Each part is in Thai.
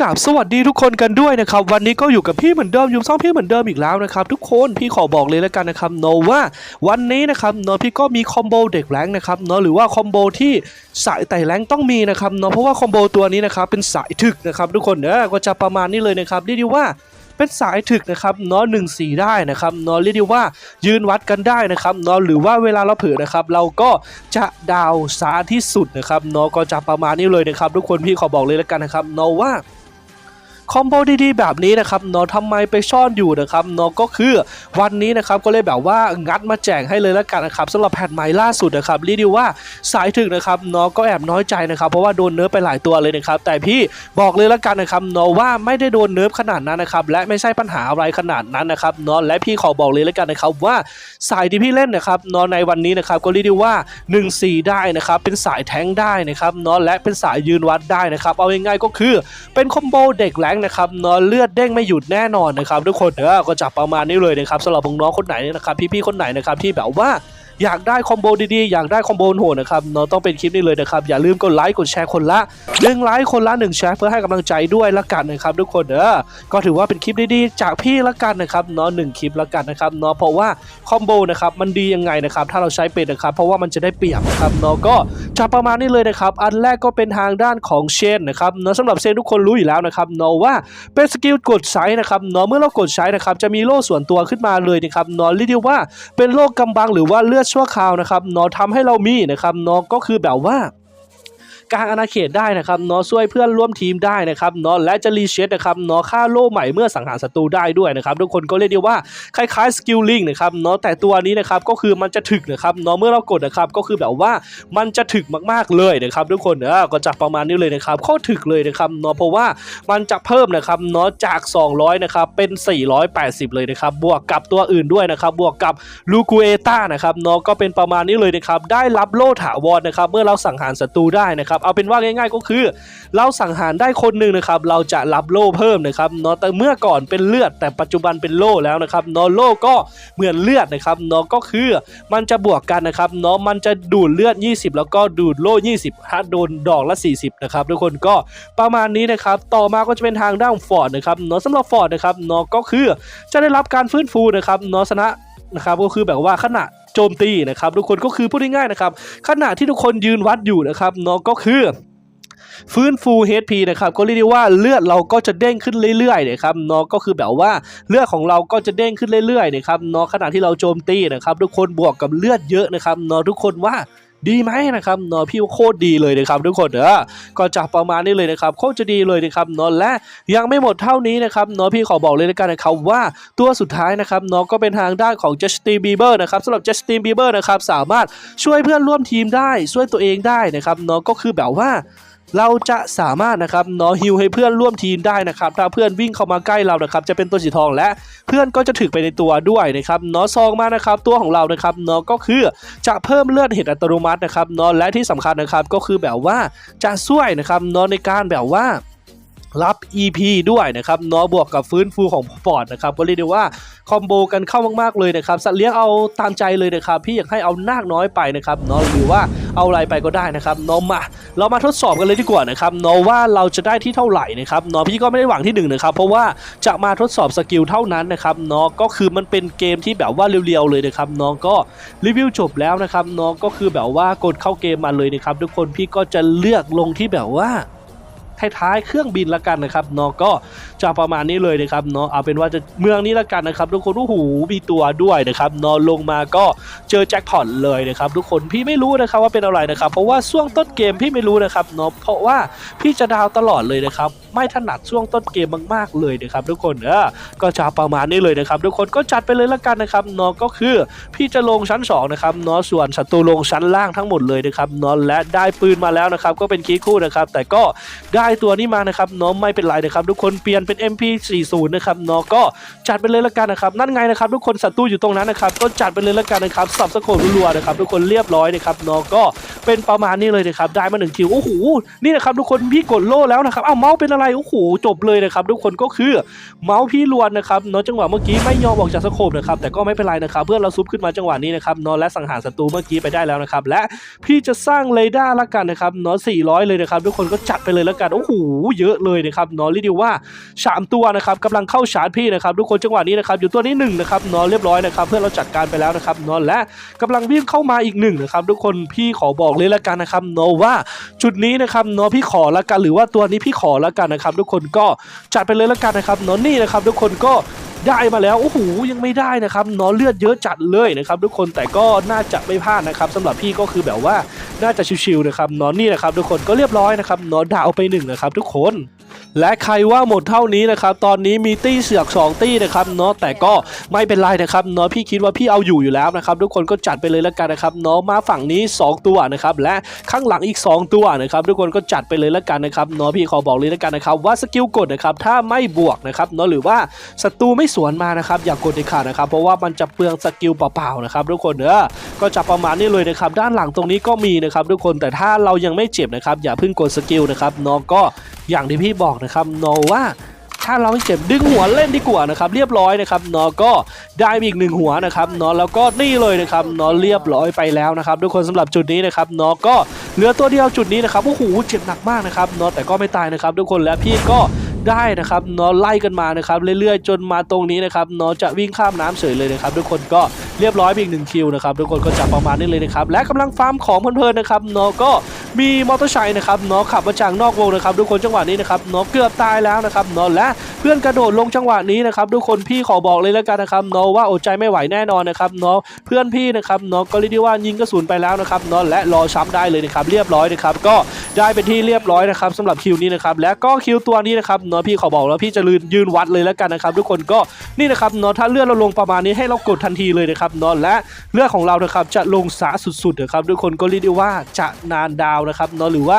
กราบสวัสดีทุกคนกันด้วยนะครับ วันนี้ก็อยู่กับพี่เหมือนเดิมอยู่ซ่องพี่เหมือนเดิมอีกแล้วนะครับทุกคนพี่ขอบอกเลยแล้วกันนะครับโนว่าวันนี้นะครับเนาะพี่ก็มีคอมโบเด็กแรงนะครับเนาะหรือว่าคอมโบที่สายไต่แรงต้องมีนะครับเนาะเพราะว่าคอมโบตัวนี้นะครับเป็นสายถึกนะครับทุกคนเนอะก็จะประมาณนี้เลยนะครับเรียกได้ว่าเป็นสายถึกนะครับเนาะหนึ่งสีได้นะครับเนาะเรียกได้ว่ายืนวัดกันได้นะครับเนาะหรือว่าเวลาเราเผลอนะครับเราก็จะดาวสาที่สุดนะครับเนาะก็จะประมาณนี้เลยนะครับทุกคนพี่ขอบอกเลยแล้วกันนะครับเนาะว่า คอมโบดีๆแบบนี้นะครับเนาะทำไมไปซ่อนอยู่นะครับเนาะก็คือวันนี้นะครับก็เลยแบบว่างัดมาแจกให้เลยแล้วกันนะครับสำหรับแผ่นใหม่ล่าสุดนะครับรีด้ว่าสายถึงนะครับเนาะก็แอบน้อยใจนะครับเพราะว่าโดนเนิร์ฟไปหลายตัวเลยนะครับแต่พี่บอกเลยแล้วกันนะครับเนาะว่าไม่ได้โดนเนิร์ฟขนาดนั้นนะครับและไม่ใช่ปัญหาอะไรขนาดนั้นนะครับเนาะและพี่ขอบอกเลยแล้วกันนะครับว่าสายที่พี่เล่นนะครับเนาะในวันนี้นะครับก็รีด้ว่า 1-4 ได้นะครับเป็นสายแทงได้นะครับเนาะและเป็นสายยืนวัดได้นะครับเอาง่ายๆก็คือเป็นคอมโบเด็กแรงค์นะครับเนาะเลือดเด้งไม่หยุดแน่นอนนะครับทุกคนเด้อก็จับประมาณนี้เลยนะครับสำหรับน้องๆคนไหนนะครับพี่ๆคนไหนนะครับที่แบบว่า อยากได้คอมโบดีๆ อยากได้คอมโบโหดนะครับเนาะต้องเป็นคลิปนี้เลยนะครับ อย่าลืมกดไลค์กดแชร์คนละหนึ่งไลค์คนละหนึ่งแชร์เพื่อให้กำลังใจด้วยละกันนะครับทุกคนเด้อก็ถือว่าเป็นคลิปดีๆ จากพี่ละกันนะครับเนาะหนึ่งคลิปละกันนะครับเนาะเพราะว่าคอมโบนะครับมันดียังไงนะครับถ้าเราใช้เป็นนะครับเพราะว่ามันจะได้เปรียบนะครับเนาะก็จะประมาณนี้เลยนะครับอันแรกก็เป็นทางด้านของเชนนะครับเนาะสำหรับเชนทุกคนรู้อยู่แล้วนะครับเนาะว่าเป็นสกิลกดใช้นะครับเนาะเมื่อเรากดใช้นะครับจะมีโล่ส่วนตัวขึ้นมาเลยนะครับเนาะเรียกว่าเป็นโล่กำบังหรือว่าเลือดชั่วคราวนะครับเนาะทำให้เรามีนะครับเนาะก็คือแบบว่า กลางอาณาเขตได้นะครับเนาะช่วยเพื่อนร่วมทีมได้นะครับเนาะและจะรีเชตนะครับเนาะค่าโล่ใหม่เมื่อสังหารศัตรูได้ด้วยนะครับทุกคนก็เรียกได้ว่าคล้ายๆสกิลลิงนะครับเนาะแต่ตัวนี้นะครับก็คือมันจะถึกนะครับเนาะเมื่อเรากดนะครับก็คือแบบว่ามันจะถึกมากๆเลยนะครับทุกคนเออก็จะประมาณนี้เลยนะครับโคตรถึกเลยนะครับเนาะเพราะว่ามันจะเพิ่มนะครับเนาะจาก 200นะครับเป็น 480 เลยนะครับบวกกับตัวอื่นด้วยนะครับบวกกับลูกูเอต้านะครับเนาะก็เป็นประมาณนี้เลยนะครับได้รับโล่ถาวรนะครับเมื่อเราสังหารศัตรูได้นะครับเอาเป็นว่าง่าย ๆ ก็คือ เราสังหารได้คนหนึ่งนะครับ เราจะรับโล่เพิ่มนะครับเนาะแต่เมื่อก่อนเป็นเลือดแต่ปัจจุบันเป็นโล่แล้วนะครับเนาะโล่ก็เหมือนเลือดนะครับเนาะก็คือมันจะบวกกันนะครับเนาะมันจะดูดเลือด 20 แล้วก็ดูดโล่20ถ้าโดนดอกละ 40นะครับทุกคนก็ประมาณนี้นะครับต่อมาก็จะเป็นทางด้านฟอร์ดนะครับเนาะสำหรับฟอร์ดนะครับเนาะก็คือจะได้รับการฟื้นฟูนะครับเนาะชนะนะครับก็คือแบบว่าขณะ โจมตีนะครับทุกคนก็คือพูดง่ายๆนะครับขณะที่ทุกคนยืนวัดอยู่นะครับเนาะก็คือฟื้นฟู HP นะครับก็เรียกได้ว่าเลือดเราก็จะเด้งขึ้นเรื่อยๆนะครับเนาะก็คือแบบว่าเลือดของเราก็จะเด้งขึ้นเรื่อยๆนะครับเนาะขณะที่เราโจมตีนะครับทุกคนบวกกับเลือดเยอะนะครับเนาะทุกคนว่า ดีไหมนะครับเนาะพี่โคตรดีเลยนะครับทุกคนเด้อก็จะประมาณนี้เลยนะครับโคตรจะดีเลยนะครับเนาะและยังไม่หมดเท่านี้นะครับเนาะพี่ขอบอกเลยแล้วกันนะครับว่าตัวสุดท้ายนะครับเนาะก็เป็นทางด้านของจัสตินบีเบอร์นะครับสำหรับจัสตินบีเบอร์นะครับสามารถช่วยเพื่อนร่วมทีมได้ช่วยตัวเองได้นะครับเนาะก็คือแบบว่า เราจะสามารถนะครับเนาะฮิวให้เพื่อนร่วมทีมได้นะครับ ถ้าเพื่อนวิ่งเข้ามาใกล้เรานะครับ จะเป็นตัวสีทองและเพื่อนก็จะถึกไปในตัวด้วยนะครับเนาะซองมานะครับ ตัวของเรานะครับเนาะก็คือจะเพิ่มเลือดเห็ดอัตโนมัตินะครับเนาะและที่สำคัญนะครับก็คือแบบว่าจะช่วยนะครับเนาะในการแบบว่า รับ EP ด้วยนะครับเนาะบวกกับฟื้นฟูของฟอร์ดนะครับก็เรียกได้ว่าคอมโบกันเข้ามากๆเลยนะครับสัตว์เลี้ยงเอาตามใจเลยนะครับพี่อยากให้เอานาคน้อยไปนะครับเนาะหรือว่าเอาอะไรไปก็ได้นะครับเนาะมาเรามาทดสอบกันเลยดีกว่านะครับเนาะว่าเราจะได้ที่เท่าไหร่นะครับเนาะพี่ก็ไม่ได้หวังที่หนึ่งนะครับเพราะว่าจะมาทดสอบสกิลเท่านั้นนะครับเนาะก็คือมันเป็นเกมที่แบบว่าเรียวๆเลยนะครับเนาะก็รีวิวจบแล้วนะครับเนาะก็คือแบบว่ากดเข้าเกมมาเลยนะครับทุกคนพี่ก็จะเลือกลงที่แบบว่า ท้ายๆเครื่องบินละกันนะครับเนาะก็จะประมาณนี้เลยนะครับเนาะเอาเป็นว่าจะเมืองนี้ละกันนะครับ ทุกคนโอ้โหมีตัวด้วยนะครับเนาะลงมาก็เจอแจ็คพอตเลยนะครับ ทุกคนพี่ไม่รู้นะครับว่าเป็นอะไรนะครับ เพราะว่าช่วงต้นเกมพี่ไม่รู้นะครับเนาะเพราะว่าพี่จะดาวตลอดเลยนะครับ ไม่ถนัดช่วงต้นเกมมากๆเลยนะครับทุกคนเออก็จะประมาณนี้เลยนะครับทุกคนก็จัดไปเลยละกันนะครับเนาะก็คือพี่จะลงชั้นสองนะครับเนาะส่วนศัตรูลงชั้นล่างทั้งหมดเลยนะครับเนาะและได้ปืนมาแล้วนะครับก็เป็นคีคู่นะครับแต่ก็ได้ตัวนี้มานะครับเนาะไม่เป็นไรนะครับทุกคนเปลี่ยนเป็น MP40 นะครับเนาะก็จัดไปเลยละกันนะครับนั่นไงนะครับทุกคนศัตรูอยู่ตรงนั้นนะครับก็จัดไปเลยละกันนะครับสับสโคปรัวๆนะครับทุกคนเรียบร้อยนะครับเนาะก็เป็นประมาณนี้เลยนะครับได้มาหนึ่งคิวโอ้โหนี่นะครับทุกคนพี่กดโล่แล้วนะครับอ้าเมาส์เป็นอะไรโอ้โหจบเลยนะครับทุกคนก็คือเมาส์พี่ลวนนะครับเนาะจังหวะเมื่อกี้ไม่ยอมออกจากสโคปนะครับแต่ก็ไม่เป็นไรนะครับเพื่อนเราซุปขึ้นมาจังหวะนี้นะครับเนาะและสังหารศัตรูเมื่อกี้ไปได้แล้วนะครับและพี่จะสร้างเรดาร์ละกันนะครับเนาะ400 เลยนะครับทุกคนก็จัดไปเลยละกันโอ้โหเยอะเลยนะครับเนาะเรียกได้ว่าสามตัวนะครับกำลังเข้าชาร์จพี่นะครับทุกคนจังหวะนี้นะครับอยู่ตัวนี้หนึ่งนะครับเนาะเรียบร้อยนะครับเพื่อนเราจัดการไปแล้วนะครับเนาะและกำลังวิ่งเข้ามาอีกหนึ่งนะครับทุกคนพี่ขอบอกเลยละกันนะครับเนาะว่าจุดนี้นะครับเนาะพี่ขอละกันหรือว่าตัวนี้พี่ขอละกันนะครับทุกคนก็จัดไปเลยแล้วกันนะครับนอนนี่นะครับทุกคนก็ได้มาแล้วโอ้โหยังไม่ได้นะครับนอเลือดเยอะจัดเลยนะครับทุกคนแต่ก็น่าจะไม่พลาดนะครับสำหรับพี่ก็คือแบบว่าน่าจะชิวๆนะครับนอนนี่นะครับทุกคนก็เรียบร้อยนะครับนาะดาวไปหนึ่งนะครับทุกคน และใครว่าหมดเท่านี้นะครับตอนนี้มีตี้เสือก2ตี้นะครับเนาะแต่ก็ไม่เป็นไรนะครับเนาะพี่คิดว่าพี่เอาอยู่อยู่แล้วนะครับทุกคนก็จัดไปเลยแล้วกันนะครับเนาะมาฝั่งนี้ 2 ตัวนะครับและข้างหลังอีก 2 ตัวนะครับทุกคนก็จัดไปเลยแล้วกันนะครับเนาะพี่ขอบอกเลยแล้วกันนะครับว่าสกิลกดนะครับถ้าไม่บวกนะครับเนาะหรือว่าศัตรูไม่สวนมานะครับอย่ากดเด็ดขาดนะครับเพราะว่ามันจะเปลืองสกิลเปล่าๆนะครับทุกคนเด้อก็จะประมาณนี้เลยนะครับด้านหลังตรงนี้ก็มีนะครับทุกคนแต่ถ้าเรายังไม่เจ็บนะครับอย่าเพิ่งกดสกิลนะครับเนาะก็ อย่างที่พี่บอกนะครับโนว่าถ้าเราไม่เจ็บดึงหัวเล่นดีกว่านะครับเรียบร้อยนะครับนอก็ได้อีกหนึ่งหัวนะครับนอแล้วก็นี่เลยนะครับนอเรียบร้อยไปแล้วนะครับทุกคนสำหรับจุดนี้นะครับนอก็เหลือตัวเดียวจุดนี้นะครับโอ้โหเจ็บหนักมากนะครับนอแต่ก็ไม่ตายนะครับ ทุกคนและพี่ก็ได้นะครับนอไล่กันมานะครับเรื่อยๆ จนมาตรงนี้นะครับนอจะวิ่งข้ามน้ำเฉยเลยนะครับทุกคนก็เรียบร้อยอีกหนึ่งคิวนะครับทุกคนก็จับประมาณนี้เลยนะครับและกำลังฟาร์มของเพลินๆนะครับนอก็ มีมอเตอร์ไซค์นะครับเนาะขับมาจากนอกวงนะครับทุกคนจังหวะนี้นะครับเนาะเกือบตายแล้วนะครับเนาะและเพื่อนกระโดดลงจังหวะนี้นะครับทุกคนพี่ขอบอกเลยแล้วกันนะครับเนาะว่าอดใจไม่ไหวแน่นอนนะครับเนาะเพื่อนพี่นะครับเนาะก็เรียกได้ว่ายิงกระสุนไปแล้วนะครับเนาะและรอช้ำได้เลยนะครับเรียบร้อยนะครับก็ได้เป็นที่เรียบร้อยนะครับสำหรับคิวนี้นะครับและก็คิวตัวนี้นะครับเนาะพี่ขอบอกแล้วพี่จะยืนยืนวัดเลยแล้วกันนะครับทุกคนก็นี่นะครับเนาะถ้าเลือดเราลงประมาณนี้ให้เรากดทันทีเลยนะครับเนาะและเลือดของเรานะครับจะลงสาสุดๆนะครับทุกคนก็เรียกได้ว่าจะนานดาวนะครับเนาะหรือว่า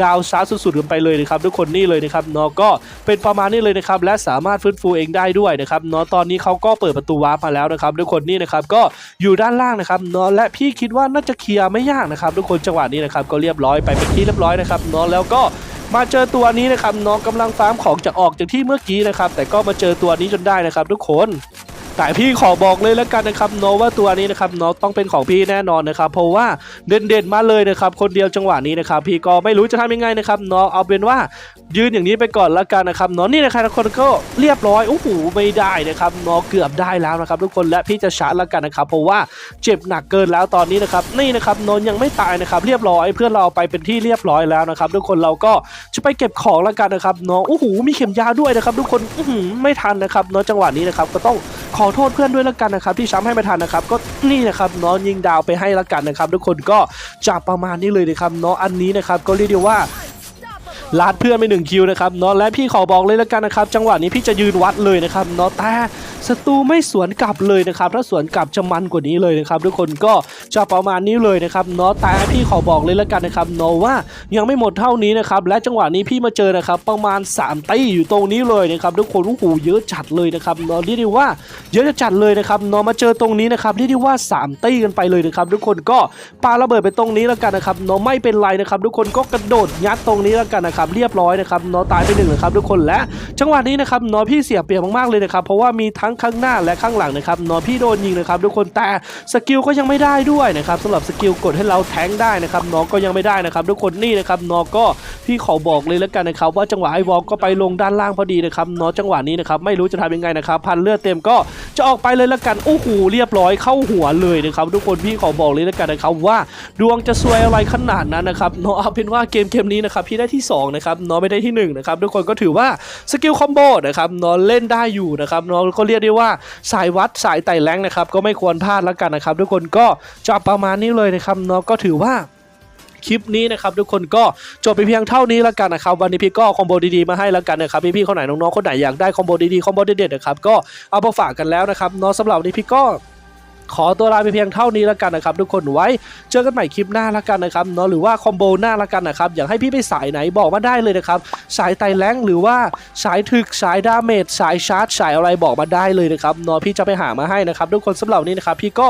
ดาวซ้าสุดๆกันไปเลยนะครับทุกคนนี่เลยนะครับเนาะก็เป็นประมาณนี้เลยนะครับและสามารถฟื้นฟูเองได้ด้วยนะครับเนาะตอนนี้เขาก็เปิดประตูวาร์ปมาแล้วนะครับทุกคนนี่นะครับก็อยู่ด้านล่างนะครับเนาะและพี่คิดว่าน่าจะเคลียร์ไม่ยากนะครับทุกคนจังหวะนี้นะครับก็เรียบร้อยไปเป็นที่เรียบร้อยนะครับเนาะแล้วก็มาเจอตัวนี้นะครับเนาะกำลังฟาร์มของจะออกจากที่เมื่อกี้นะครับแต่ก็มาเจอตัวนี้จนได้นะครับทุกคน แต่พี่ขอบอกเลยแล้วกันนะครับเนว่าตัวนี้นะครับเนต้องเป็นของพี่แน่นอนนะครับ เพราะว่าเด่นๆมาเลยนะครับ คนเดียวจังหวะนี้นะครับ พี่ก็ไม่รู้จะทำยังไงนะครับเนเอาเป็นว่ายืนอย่างนี้ไปก่อนแล้วกันนะครับเนนี่นะครับทุกคนก็เรียบร้อยโอ้โหไม่ได้นะครับเนเกือบได้แล้วนะครับ ทุกคนและพี่จะชาร์จแล้วกันนะครับเพราะว่าเจ็บหนักเกินแล้วตอนนี้นะครับนี่นะครับเนยังไม่ตายนะครับ เรียบร้อยเพื่อนเราไปเป็นที่เรียบร้อยแล้วนะครับ ทุกคนเราก็จะไปเก็บของแล้วกันนะครับเนาะโอ้โหมีเข็มยาด้วยนะครับ ทุกคนไม่ทันนะครับเนจังหวะนี้นะครับก็ต้อง ขอโทษเพื่อนด้วยแล้วกันนะครับที่ช้ำให้ไม่ทันนะครับก็นี่นะครับเน้องยิงดาวไปให้แล้วกันนะครับทุกคนก็จับประมาณนี้เลยนะครับเนาะอันนี้นะครับก็เรียกได้ว่าลาดเพื่อนไปหนึ่งคิวนะครับเนาะและพี่ขอบอกเลยแล้วกันนะครับจังหวะนี้พี่จะยืนวัดเลยนะครับเนาะแต่ ศัตรูไม่สวนกลับเลยนะครับ ถ้าสวนกลับจะมันกว่านี้เลยนะครับ ทุกคนก็จะประมาณนี้เลยนะครับเนาะแต่พี่ขอบอกเลยแล้วกันนะครับเนาะว่ายังไม่หมดเท่านี้นะครับและจังหวะนี้พี่มาเจอนะครับ ประมาณ 3 ตีอยู่ตรงนี้เลยนะครับทุกคนโอ้โหเยอะจัดเลยนะครับเนาะเรียกได้ว่าเยอะจะจัดเลยนะครับเนาะมาเจอตรงนี้นะครับเรียกได้ว่า 3 ตีกันไปเลยนะครับทุกคนก็ปาระเบิดไปตรงนี้แล้วกันนะครับเนาะไม่เป็นไรนะครับ ทุกคนก็กระโดดยัดตรงนี้แล้วกันนะครับเรียบร้อยนะครับเนาะตายไปหนึ่งนะครับทุกคนและจังหวะนี้นะครับเนาะพี่เสียเปรียบมากๆเลยนะครับเพราะว่ามีทั้งข้างหน้าและข้างหลังนะครับนาะพี่โดนยิงนะครับทุกคนแต่สกิลก็ยังไม่ได้ด้วยนะครับสำหรับสกิลกดให้เราแทงได้นะครับเนาะก็ยังไม่ได้นะครับทุกคนนี่นะครับเนาะก็พี่ขอบอกเลยแล้วกันนะครับว่าจังหวะไอวอลก็ไปลงด้านล่างพอดีนะครับเนาะจังหวะนี้นะครับไม่รู้จะทำยังไงนะครับพันเลือดเต็มก็จะออกไปเลยละกันโอ้โหเรียบร้อยเข้าหัวเลยนะครับทุกคนพี่ขอบอกเลยละกันนะครับว่าดวงจะซวยอะไรขนาดนั้นนะครับเนาะเอาเป็นว่าเกมเกมนี้นะครับพี่ได้ที่สองนะครับเนาะไม่ได้ที่หนึ่งนะครับทุกคนก็ถือว่าสกิลคอมโบนะครับนาะเล่นได้อยู่นะครับนาะก็เรียกได้ว่าสายวัดสายไต่แรงนะครับก็ไม่ควรพลาดละกันนะครับ ทุกคนก็จะประมาณนี้เลยนะครับเนาะก็ถือว่าคลิปนี้นะครับทุกคนก็จบไปเพียงเท่านี้แล้วกันนะครับวันนี้พี่ก็คอมโบดีๆมาให้แล้วกันนะครับพี่ๆคนไหนน้องๆคนไหนอยากได้คอมโบดีๆคอมโบเด็ดๆนะครับก็เอามาฝากกันแล้วนะครับเนาะสำหรับวันนี้พี่ก็ ขอตัวลาไปเพียงเท่านี้แล้วกันนะครับทุกคนไว้เจอกันใหม่คลิปหน้าแล้วกันนะครับเนาะหรือว่าคอมโบหน้าแล้วกันนะครับอยากให้พี่ไปสายไหนบอกมาได้เลยนะครับสายไตแรงหรือว่าสายถึกสายดาเมจสายชาร์จสายอะไรบอกมาได้เลยนะครับเนาะพี่จะไปหามาให้นะครับทุกคนสำหรับนี้นะครับพี่ก็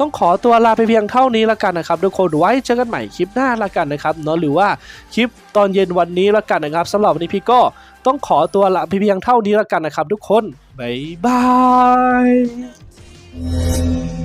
ต้องขอตัวลาไปเพียงเท่านี้แล้วกันนะครับทุกคนไว้เจอกันใหม่คลิปหน้าแล้วกันนะครับเนาะหรือว่าคลิปตอนเย็นวันนี้แล้วกันนะครับสำหรับวันนี้พี่ก็ต้องขอตัวลาไปเพียงเท่านี้แล้วกันนะครับทุกคนบ๊ายบาย Thank you.